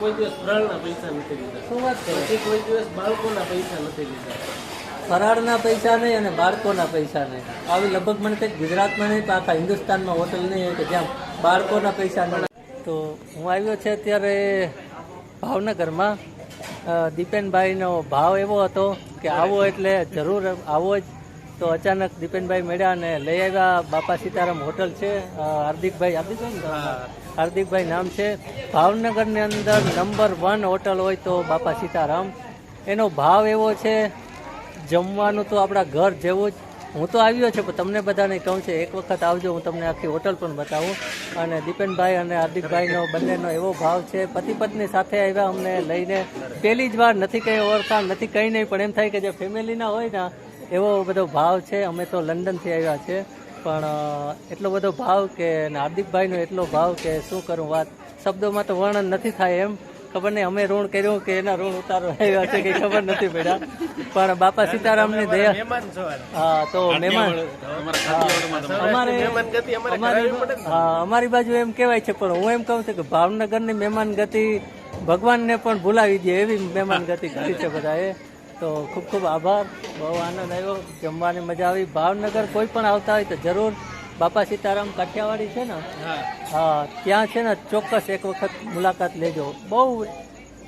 કોઈ દિવસ ફરાળના પૈસા નથી લીધા. શું વાત કરે? કોઈ દિવસ બાળકોના પૈસા નથી લીધા. ફરાળના પૈસા નહીં અને બાળકોના પૈસા નહીં. આવી લગભગ મને કંઈક ગુજરાતમાં નહીં આખા હિન્દુસ્તાનમાં હોટલ નહીં હોય કે જ્યાં બાળકોના પૈસા નહીં તો હું આવ્યો છે અત્યારે ભાવનગરમાં. દીપેનભાઈનો ભાવ એવો હતો કે આવો એટલે જરૂર આવો જ. તો અચાનક દીપેનભાઈ મળ્યા અને લઈ આવ્યા. બાપા સીતારામ હોટલ છે. હાર્દિકભાઈ હાર્દિકભાઈ હાર્દિકભાઈ ને હાર્દિકભાઈ નામ છે. ભાવનગરની અંદર નંબર વન હોટલ હોય તો બાપા સીતારામ. એનો ભાવ એવો છે જમવાનું તો આપણા ઘર જેવું જ. હું તો આવ્યો છું પણ તમને બધાને કહું છે એક વખત આવજો હું તમને આખી હોટલ પણ બતાવું. અને દીપેનભાઈ અને હાર્દિકભાઈનો બંનેનો એવો ભાવ છે. પતિ પત્ની સાથે આવ્યા અમને લઈને. પહેલી જ વાર નથી કંઈ ઓળખાણ નથી કંઈ નહીં પણ એમ થાય કે જે ફેમિલીના હોય ને એવો બધો ભાવ છે અમે તો લંડનથી આવ્યા છે. પણ એટલો બધો ભાવ કે અને હાર્દિકભાઈનો એટલો ભાવ કે શું કરું વાત? શબ્દોમાં તો વર્ણન નથી થાય એમ. ખબર નહીં અમે ઋણ કર્યું કે એના ઋણ ઉતારો આવ્યા છે કે ખબર નથી પડ્યા. પણ બાપા સીતારામની દયા હા તો મહેમાન અમારે અમારે અમારી બાજુ એમ કહેવાય છે પણ હું એમ કહું છું કે ભાવનગરની મહેમાન ગતિ ભગવાનને પણ ભૂલાવી દે એવી મહેમાન ગતિ કરી છે બધાએ. તો ખૂબ ખૂબ આભાર. બહુ આનંદ આવ્યો. જમવાની મજા આવી. ભાવનગર કોઈ પણ આવતા હોય તો જરૂર બાપા સીતારામ કાઠિયાવાડી છે ને? હા. ત્યાં છે ને ચોક્કસ એક વખત મુલાકાત લેજો. બહુ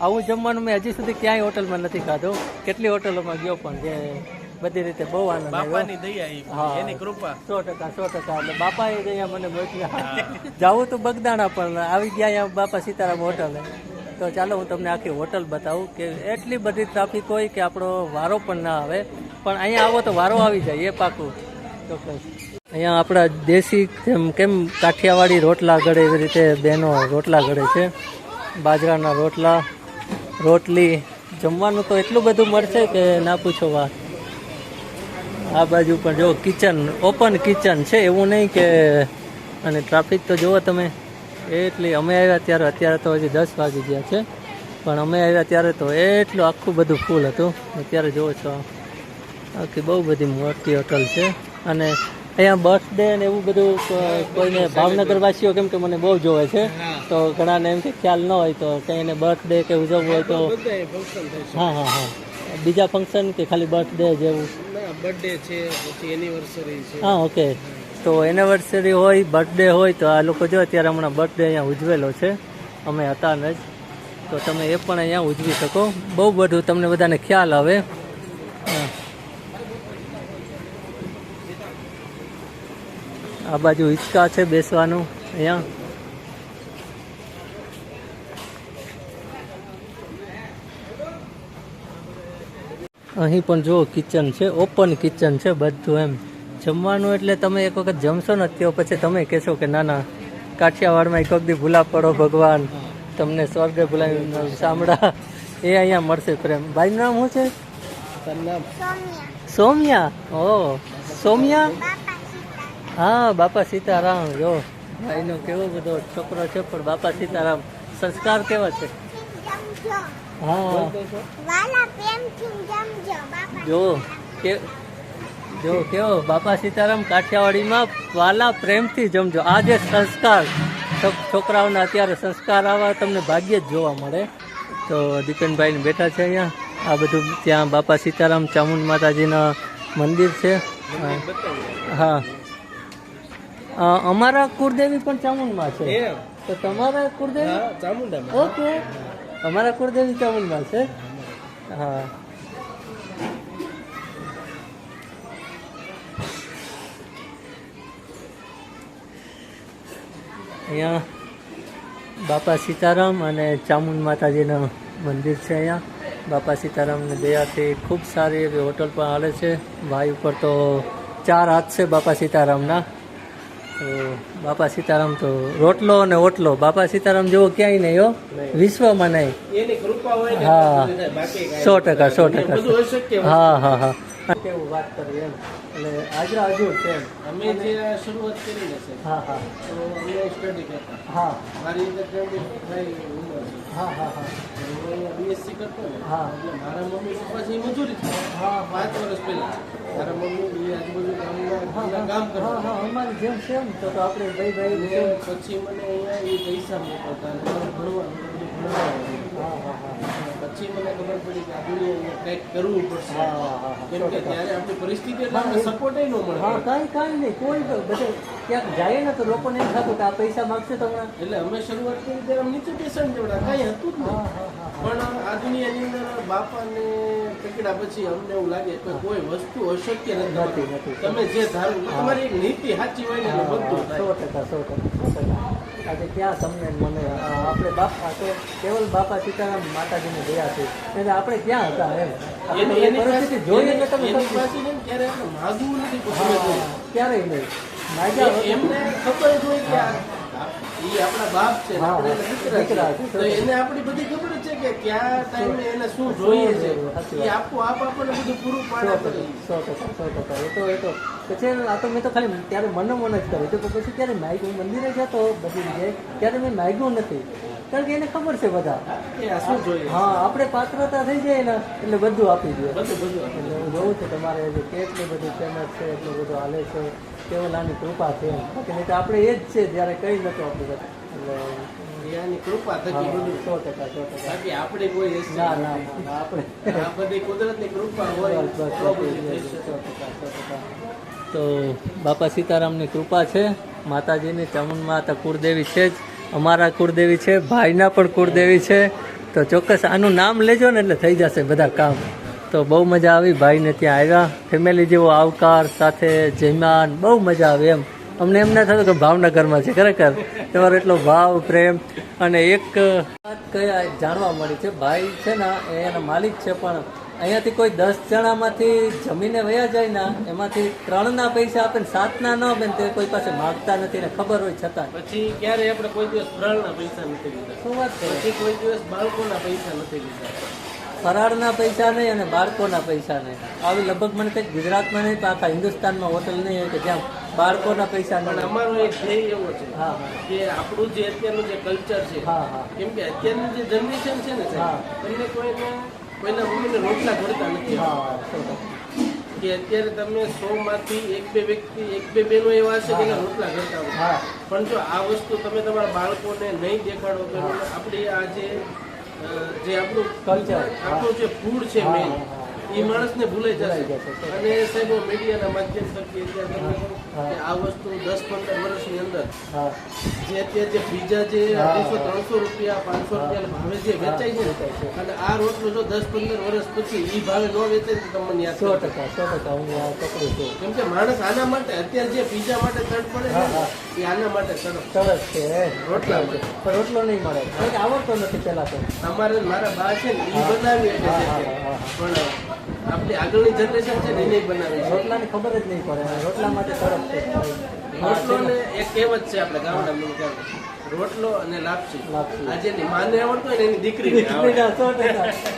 આવું જમવાનું મેં હજી સુધી ક્યાંય હોટલમાં નથી ખાધું. કેટલી હોટલોમાં ગયો પણ જે બધી રીતે બહુ આનંદ. એની કૃપા. સો ટકા સો ટકા. એટલે બાપાએ એ અહીંયા મને મોકલ્યા. જવું તો બગદાણા પણ આવી ગયા અહીંયા બાપા સીતારામ હોટલે. તો ચાલો હું તમને આખી હોટલ બતાવું કે એટલી બધી ટ્રાફિક હોય કે આપણો વારો પણ ના આવે. પણ અહીંયા આવો તો વારો આવી જાય, એ પાકું. ચોક્કસ અહીંયા આપણા દેશી કેમ કેમ કાઠિયાવાડી રોટલા ગળે એવી રીતે બહેનો રોટલા ગળે છે. બાજરાના રોટલા, રોટલી, જમવાનું તો એટલું બધું મળશે કે ના પૂછો વાત. આ બાજુ પણ જો કિચન ઓપન કિચન છે, એવું નહીં કે, અને ટ્રાફિક તો જુઓ તમે. એટલી અમે આવ્યા ત્યારે અત્યારે તો હજી દસ વાગી ગયા છે. પણ અમે આવ્યા ત્યારે તો એટલું આખું બધું ફૂલ હતું. અત્યારે જુઓ છો આખી બહુ બધી મોટી હોટલ છે. અને અહીંયા બર્થડે ને એવું બધું કોઈને ભાવનગર વાસીઓ કેમ કે મને બહુ જોવે છે. તો ઘણાને એમ કે ખ્યાલ ન હોય તો એને બર્થડે કે ઉજવવું હોય તો હા હા હા. બીજા ફંક્શન કે ખાલી બર્થડે જેવું? બર્થડે છે પછી એનિવર્સરી છે. હા ઓકે તો એનિવર્સરી હોય બર્થડે હોય, તો આ લોકો જો અત્યારે હમણાં બર્થડે અહીંયા ઉજવેલો છે. અમે હતા જ. તો તમે એ પણ અહીંયા ઉજવી શકો. બહુ બધું તમને બધાને ખ્યાલ આવે. આ બાજુ હિંચકા છે બેસવાનું અહીંયા. અહીં પણ જુઓ કિચન છે ઓપન કિચન છે બધું એમ. જમવાનું એટલે તમે એક વખત જમશો ને તો પછી તમે કહેશો કે ના ના કાઠિયાવાડમાં એક વખત ભૂલા પડો ભગવાન. તમને સ્વર્ગે ભૂલાવી સાંભળા. એ અહીંયા મળશે પ્રેમ. ભાઈનું નામ શું છે? સોમ્યા. ઓ સોમ્યા? હા બાપા સીતારામ. જો ભાઈનો કેવો બધો છોકરો છે પણ બાપા સીતારામ. સંસ્કાર કેવા છે? હા. જો કે જો કેવો બાપા સીતારામ કાઠિયાવાડીમાં વાલા પ્રેમથી જમજો. આ જે સંસ્કાર. છોક- છોકરાઓના અત્યારે સંસ્કાર આવા તમને ભાગ્યે જ જોવા મળે. તો દીપેનભાઈને બેઠા છે અહીંયા. આ બધું ત્યાં બાપા સીતારામ ચામુંડ માતાજીના મંદિર છે. હા. અમારા કુળદેવી પણ ચામુંડમાં છે. તો તમારા કુળદેવી? ચામુંડા ઓકે. અમારા કુળદેવી ચામુંડમાં છે. હા. અહીંયા બાપા સીતારામ અને ચામુંડ માતાજીનું મંદિર છે અહીંયા. બાપા સીતારામની દયાથી ખૂબ સારી એવી હોટલ પણ હાલે છે. ભાઈ ઉપર તો ચાર હાથ છે બાપા સીતારામના. તો બાપા સીતારામ તો રોટલો અને ઓટલો. બાપા સીતારામ જેવો ક્યાંય નહીં હો. વિશ્વમાં નહીં. હા. સો ટકા સો ટકા. હા હા હા. કેવું વાત કરી એમ. એટલે હજુર છે અમે જે શરૂઆત કરી હશે હા હા. તો અમે સ્ટડી કરતા. હા. મારી રીતે ટ્વેન્ટી ઉંમર છે. હા હા હા. હું બીએસસી કરતો ને હા. એટલે મારા મમ્મી પપ્પા છે એ મજૂરી છે હા પાંચ વર્ષ પહેલાં. મારા મમ્મી એ આજુબાજુ કામ હા કરતા. હા અમારી જેમ છે એમ. તો આપણે ભાઈ ભાઈ પછી મને અહીંયા એ પૈસા મોકલતા અને મારે મને ખબર પડી કે આ કંઈક કરવું પડશે. કેમ કે ત્યારે આપણી પરિસ્થિતિ એટલે આપણે સપોર્ટ ન મળે. હા કાંઈ કાંઈ નહીં. કોઈ બધે ક્યાંક જાય ને તો લોકોને એમ થતું કે આ પૈસા માગશે તો એટલે અમે શરૂઆત કરી ત્યારે નીચે પેશન જેવડા કાંઈ હતું જ નહીં. પણ આ દુનિયાની અંદર બાપાને પકડ્યા પછી અમને એવું લાગે કે કોઈ વસ્તુ અશક્ય નથી. તમે જે ધારો તમારી એક નીતિ સાચી હોય ને બધું સો ટકા સો ટકા સો ટકા. આજે ક્યાં તમને મને આપણે બાપા તો કેવલ બાપા સીતારામ માતાજીને ગયા છે. એટલે આપણે ક્યાં હતા એમ? પરિસ્થિતિ જોઈ એટલે તમે માગવું નથી ક્યારેય નહીં. એમને ખબર જ હોય કે આ ઈ આપણા બાપ છે ને હા, આપણે એના દીકરા દીકરા છે. છે. તો એને આપણી બધી ખબર જ છે કે કયા ટાઈમે એને શું જોઈએ છે. સાચી વાત. એ આપણને બધું પૂરું પાડે સો ટકા સો ટકા. એ તો એ તો. પછી આ તો મેં તો ખાલી ત્યારે મનો મન જ કર્યું તો પછી ત્યારે માગ્યું મંદિરે જતો બધી જાય ત્યારે મેં માગ્યું નથી. કારણ કે એને ખબર છે બધા. શું જોઈએ હા આપણે પાત્રતા થઈ જાય ને એટલે બધું આપી દે. બધું બધું એટલે હું જોઉં છું તમારે કેટલું બધી ફેમસ છે એટલું બધું હાલે છે. કેવલાની કૃપા છે બાકી નહીં તો આપણે એ જ છે જ્યારે કંઈ નતું આપણે એટલે કૃપા થકી બધું. સો ટકા સો ટકા. બાકી આપણે કોઈ ના ના આપણે આ બધી કુદરતની કૃપા હોય. સો ટકા, સો ટકા. તો બાપા સીતારામની કૃપા છે માતાજીની ચામુંડ માતા કુળદેવી છે જ. અમારા કુળદેવી છે ભાઈના પણ કુળદેવી છે. તો ચોક્કસ આનું નામ લેજો ને એટલે થઈ જશે બધા કામ. તો બહુ મજા આવી. ભાઈને ત્યાં આવ્યા. ફેમિલી જેવો આવકાર સાથે જયમાન બહુ મજા આવી એમ. અમને એમ ના થતું કે ભાવનગરમાં છે ખરેખર. તમારો એટલો ભાવ પ્રેમ અને એક વાત કયા જાણવા મળી છે. ભાઈ છે ને એના માલિક છે પણ અહીંયાથી કોઈ દસ જણામાંથી જમીને વયા જાય ને એમાંથી ત્રણના પૈસા આપે ને સાતના ન આપે ને તે કોઈ પાસે માગતા નથી ને ખબર હોય છતાં. પછી ક્યારે આપણે કોઈ દિવસ ફરાળના પૈસા નથી લીધા. શું વાત છે? કોઈ દિવસ બાળકોના પૈસા નથી લીધા. ફરાળના પૈસા નહીં અને બાળકોના પૈસા નહીં. આવી લગભગ મને કંઈક ગુજરાતમાં નહીં આખા હિન્દુસ્તાનમાં હોટલ નહીં હોય કે જ્યાં બાળકોના પૈસા પણ નહીં. અમારો એક ધ્યેય એવો છે કે આપણું જે અત્યારનું જે કલ્ચર છે કેમ કે અત્યારનું જે જનરેશન છે ને એમને કોઈને કોઈના મમ્મીને રોટલા ઘડતા નથી હા કે અત્યારે તમે સો માંથી એક બે વ્યક્તિ એક બે બેનો એવા હશે કે રોટલા ઘડતા હોય. હા. પણ જો આ વસ્તુ તમે તમારા બાળકોને નહીં દેખાડો તો આપણે આ જે જે આપણું કલ્ચર આપણું જે ફૂડ છે મેન. એ માણસને ભૂલાઈ ભૂલાઈ જશે અને સાહેબ મીડિયાના માધ્યમ થકી અત્યારે. કે આ વસ્તુ દસ પંદર વર્ષની અંદર જે અત્યારે જે બીજા જે અઢીસો ત્રણસો રૂપિયા પાંચસો રૂપિયા ભાવે જે વેચાય છે. ને અને આ રોટલો જો દસ પંદર વર્ષ પછી ઈ ભાવે ન વેચે તો તમને યાદ સો ટકા સો ટકા હું પકડું છું. કેમ કે માણસ આના માટે અત્યારે જે પીઝા માટે તડ પડે છે ને, એ આના માટે તડપ સરસ છે રોટલા પણ રોટલો નહીં મળે. કારણ કે આવડતો નથી પેલા તો. અમારે મારા બા છે ને હા. બનાવી એટલે. પણ આપણી આગળની જનરેશન છે ને એને બનાવી રોટલાની ખબર જ નહીં પડે. રોટલા માટે તરફ છે રોટલો ને એક કહેવત છે આપણે ગામડામાં કહેવત. રોટલો અને લાપસી. આજે ની માને આવડતો હોય ને એની દીકરી સો ટકા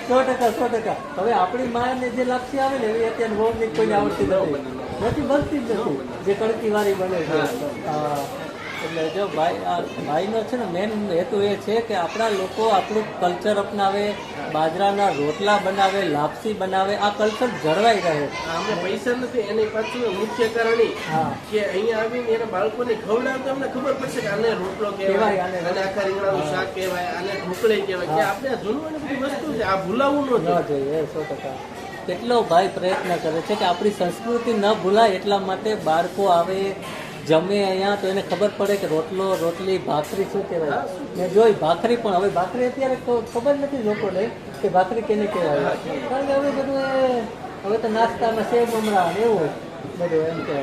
સો ટકા સો ટકા. હવે આપણી માને જે લાપસી આવે ને એવી અત્યારે કોઈ કોઈને આવડતી નથી. નથી બનતી જ નથી. જે કડકી વાળી બને છે. એટલે જો ભાઈ ભાઈનો છે ને મેન હેતુ એ છે કે આપણા લોકો આપણું કલ્ચર અપનાવે બાજરાના રોટલા બનાવે લાપસી બનાવે આ કલ્ચર જળવાઈ રહે. પૈસા નથી એની પાછળ મુખ્ય કારણ કે અહીંયા આવીને એના બાળકોને ખવડાવતો અમને ખબર પડશે કે આને રોટલો કહેવાય આને આખા રીંગણાનું શાક કહેવાય આને ઢોકળી કહેવાય. કે આપણે અને બધી વસ્તુ છે આ ભૂલાવવું ન જોઈએ. સો ટકા. કેટલો ભાઈ પ્રયત્ન કરે છે કે આપણી સંસ્કૃતિ ન ભૂલાય એટલા માટે બાળકો આવે જમે અહીંયા તો એને ખબર પડે કે રોટલો, રોટલી, ભાખરી શું કહેવાય? મેં જોઈ, ભાખરી પણ હવે ભાખરી અત્યારે ખબર નથી લોકોને કે ભાખરી કેને કહેવાય. કારણ કે હવે બધું એ, હવે તો નાસ્તામાં સેવ મમરા એવું બધું એમ કે.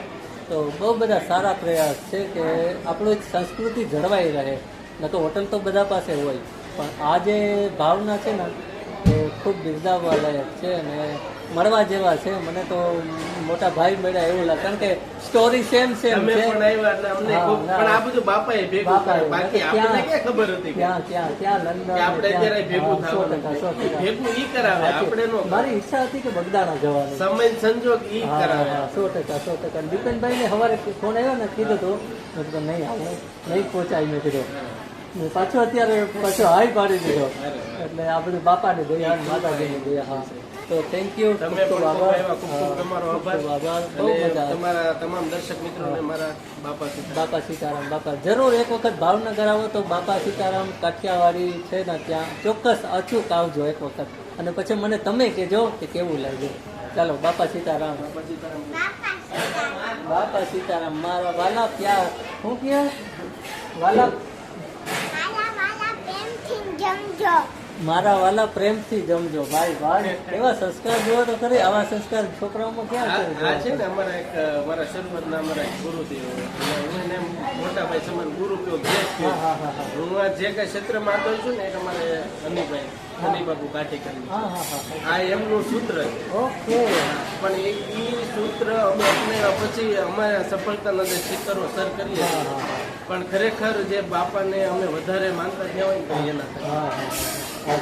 તો બહુ બધા સારા પ્રયાસ છે કે આપણું એક સંસ્કૃતિ જળવાઈ રહે. ન તો હોટલ તો બધા પાસે હોય. પણ આ જે ભાવના છે ને, એ ખૂબ બિરદાવવાલાયક છે અને મળવા જેવા છે. મને તો મોટા ભાઈ મળ્યા એવું લાગે. કારણ કે સ્ટોરી સેમ સેમ છે. પણ આ બધું બાપાએ ભેગું. બાકી આપણને ક્યાં ખબર હતી? ક્યાં ક્યાં ત્યાં લંડન આપણે ત્યાં- ભેગું થવાનું ટકા, સો ટકા. ભેગું ઈ કરાવે આપણે નો મારી ઈચ્છા હતી કે બગદાણા જવાનું. સમય સંજોગ ઈ કરાવે. સો ટકા સો ટકા. દીપેનભાઈ ને હવારે ફોન આવ્યો ને કીધું તો. નહીં આપણે નહીં પહોંચાય મેં કીધું. પાછો અત્યારે પાછો હાઈ પાડી દીધો. એટલે આ બધું બાપાની દયા માતાજીની દયા હા. તો થેન્ક યુ તમે ખૂબ ખૂબ તમારો આભાર. આભાર. બહુ મજા તમારા તમામ દર્શક મિત્રોને મારા બાપા બાપા સીતારામ બાપા. જરૂર એક વખત ભાવનગર આવો તો બાપા સીતારામ કાઠિયાવાડી છે ને ત્યાં ચોક્કસ અચૂક આવજો એક વખત. અને પછી મને તમે કહેજો કે કેવું લાગ્યું. ચાલો બાપા સીતારામ. બાપા સીતારામ. બાપા સીતારામ મારા વાલા પ્યાર. હું ક્યાં? વાલા વાલા વાલા પ્રેમથી જમજો. મારા વાલા પ્રેમથી જમજો ભાઈ ભાઈ. એવા સંસ્કાર જોવો તો ખરી. આવા સંસ્કાર છોકરાઓમાં ક્યાં આ છે ને અમારા એક મારા શરૂઆતના અમારા એક ગુરુ એને મોટા ભાઈ સમાન ગુરુ કયો ભેટ હા આ જે કઈ ક્ષેત્રમાં આગળ છું ને એક અમારે અનિભાઈ અનિબાબુ કાઠી આ એમનું સૂત્ર છે. ઓકે. પણ એ સૂત્ર અમે અપનાવ્યા પછી અમારે સફળતા નથી શિખરો સર કરીએ પણ ખરેખર જે બાપાને અમે વધારે માનતા થયા હોય ને એના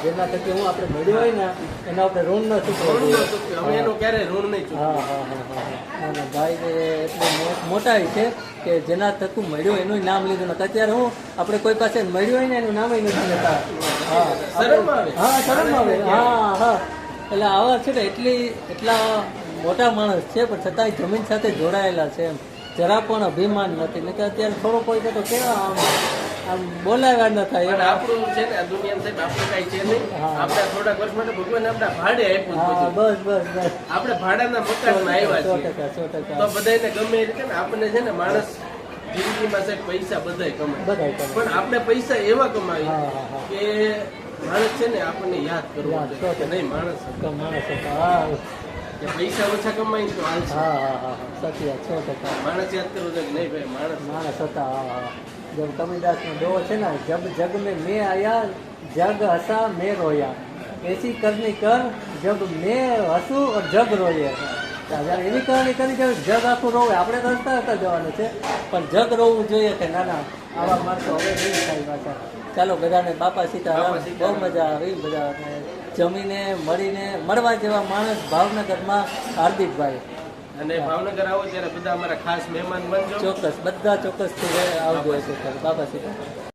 જેના થકી હું આપણે મળ્યો હોય ને એના આપણે ઋણ ન ચૂકવો. અમે એનું ક્યારેય ઋણ નહીં. હા હા હા હા ના, ના, ભાઈ એટલું મોટા છે કે જેના થતું મળ્યું એનું નામ લીધું નથી અત્યારે હું આપણે કોઈ પાસે મળ્યું હોય ને એનું નામ નથી લેતા. હા શરમ આવે. હા શરમ આવે. હા હા. એટલે આવા છે ને એટલી એટલા મોટા માણસ છે પણ છતાંય જમીન સાથે જોડાયેલા છે એમ. જરા પણ અભિમાન નથી. નહીં કે અત્યારે થોડો કોઈ તો કેવા આમ આમ બોલાવ્યા ન થાય પણ આપણું છે ને દુનિયા સાહેબ આપણે કઈ છે નહીં. આપણે થોડાક વર્ષ માટે ભગવાન આપણે ભાડે આપ્યું જ હા બધું. બસ બસ બસ. આપણે ભાડાના મકાનમાં આવ્યા સો ટકા સો ટકા. તો બધાને ગમે એ રીતે ને આપણને છે ને માણસ જિંદગીમાં સાહેબ પૈસા બધાય કમાય. પણ આપણે પૈસા એવા હા. કે માણસ છે ને આપણને યાદ કરવો કે નહીં માણસ માણસ હતા હા. પૈસા ઓછા કમાય તો હાલ હા હા સાચી વાત સો ટકા. માણસ યાદ કરવો કે નહીં ભાઈ માણસ. માણસ હતા હા હા. જબ કબીરદાસનો દોહો છે ને જબ જગ મેં મેં આયા જગ હસા મેં રોયા. એસી કરની કર જબ મેં હસું ઓર જગ રોયે. જ્યારે એવી કરણી કરી કે જગ આખું રોવે આપણે તો હસતા હસતા જવાનું છે. પણ જગ રોવું જોઈએ કે ના ના આવા માણસો હવે નહીં થાય પાછા. ચાલો બધાને બાપા સીતા બહુ એવી મજા આવી બધા જમીને મળીને મળવા જેવા માણસ ભાવનગરમાં હાર્દિકભાઈ. અને ભાવનગર આવો ત્યારે બધા અમારા ખાસ મહેમાન બનજો ચોક્કસ, બધા ચોક્કસ આવજો. બાપા સીતારામ